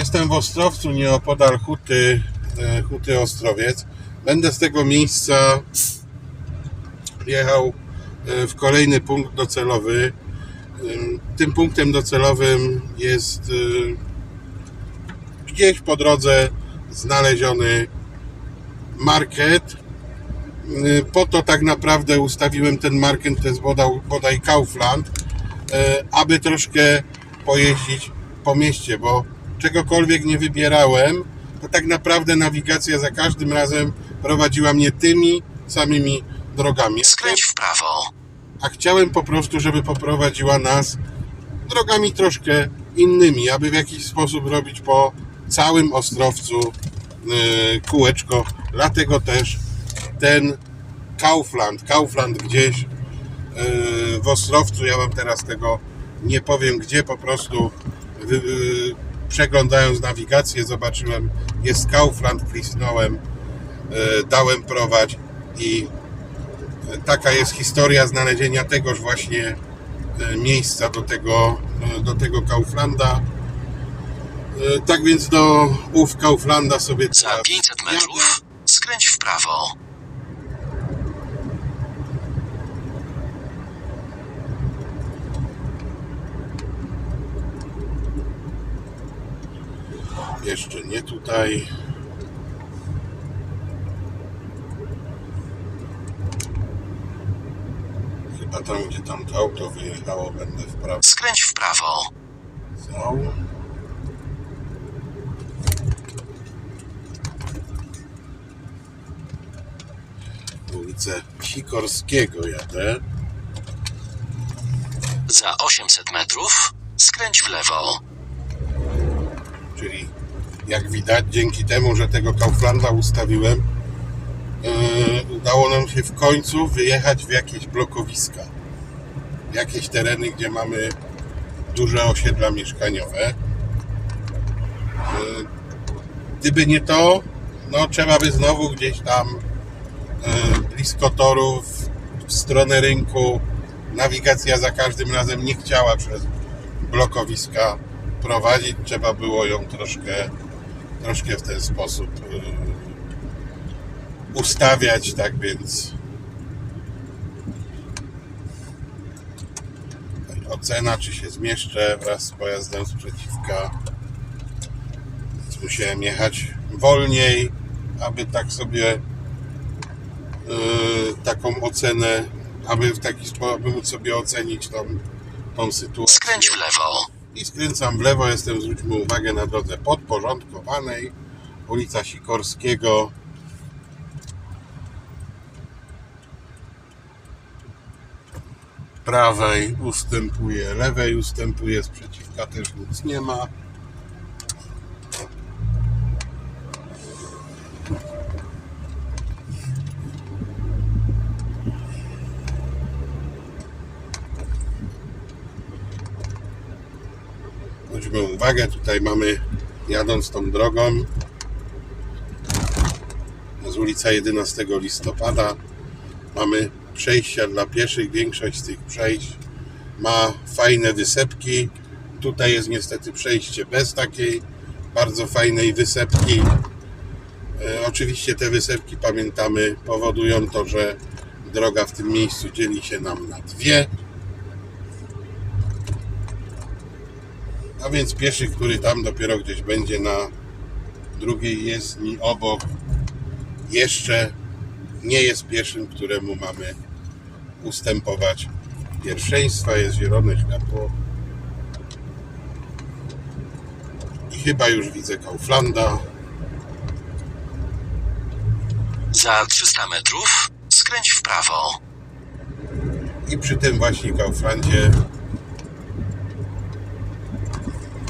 Jestem w Ostrowcu, nieopodal Huty, e, Huty Ostrowiec. Będę z tego miejsca jechał e, w kolejny punkt docelowy. Ym, Tym punktem docelowym jest gdzieś po drodze znaleziony market. Po to tak naprawdę ustawiłem ten market, to jest bodaj, bodaj Kaufland, aby troszkę pojeździć po mieście, bo czegokolwiek nie wybierałem, to tak naprawdę nawigacja za każdym razem prowadziła mnie tymi samymi drogami. Skręć w prawo. A chciałem po prostu, żeby poprowadziła nas drogami troszkę innymi, aby w jakiś sposób robić po całym Ostrowcu yy, kółeczko. Dlatego też ten Kaufland, Kaufland gdzieś yy, w Ostrowcu, ja wam teraz tego nie powiem gdzie, po prostu yy, przeglądając nawigację zobaczyłem, jest Kaufland, kliknąłem, yy, dałem prowadź i taka jest historia znalezienia tegoż właśnie e, miejsca do tego, e, do tego Kauflanda. E, Tak więc do ów Kauflanda sobie Za teraz 500 jadę. metrów skręć w prawo. Jeszcze nie tutaj. Chyba tam, gdzie tam to auto wyjechało, będę w prawo. Skręć w prawo. Są. Ulicę Sikorskiego jadę. Za 800 metrów skręć w lewo. Czyli jak widać, dzięki temu, że tego Kauflanda ustawiłem, yy, udało nam się w końcu wyjechać w jakieś blokowiska. Jakieś tereny, gdzie mamy duże osiedla mieszkaniowe. Yy, gdyby nie to, no trzeba by znowu gdzieś tam yy, blisko torów, w stronę rynku. Nawigacja za każdym razem nie chciała przez blokowiska prowadzić. Trzeba było ją troszkę, troszkę w ten sposób yy, ustawiać, tak więc ocena, czy się zmieszczę wraz z pojazdem sprzeciwka. Musiałem jechać wolniej, aby tak sobie yy, taką ocenę, aby w taki sposób, aby móc sobie ocenić tą, tą sytuację Skręć w lewo. I skręcam w lewo. Jestem, zwróćmy uwagę, na drodze podporządkowanej. Ulica Sikorskiego. Prawej ustępuje, lewej ustępuje, sprzeciwka też nic nie ma. Zwróćmy uwagę, tutaj mamy, jadąc tą drogą, z ulica 11 listopada, mamy przejścia dla pieszych. Większość z tych przejść ma fajne wysepki. Tutaj jest niestety przejście bez takiej bardzo fajnej wysepki. E, oczywiście te wysepki, pamiętamy, powodują to, że droga w tym miejscu dzieli się nam na dwie. A więc pieszy, który tam dopiero gdzieś będzie na drugiej jezdni obok, jeszcze nie jest pieszym, któremu mamy ustępować pierwszeństwa. Jest zielone światło. I chyba już widzę Kauflanda. Za 300 metrów skręć w prawo. I przy tym właśnie Kauflandzie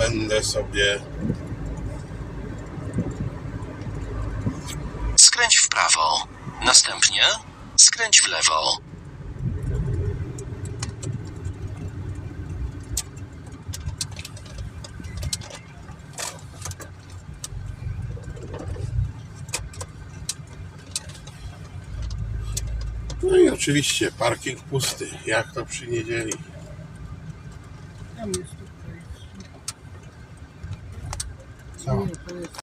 będę sobie Skręć w prawo. Następnie skręć w lewo. No i oczywiście parking pusty, jak to przy niedzieli. Tam jest tutaj.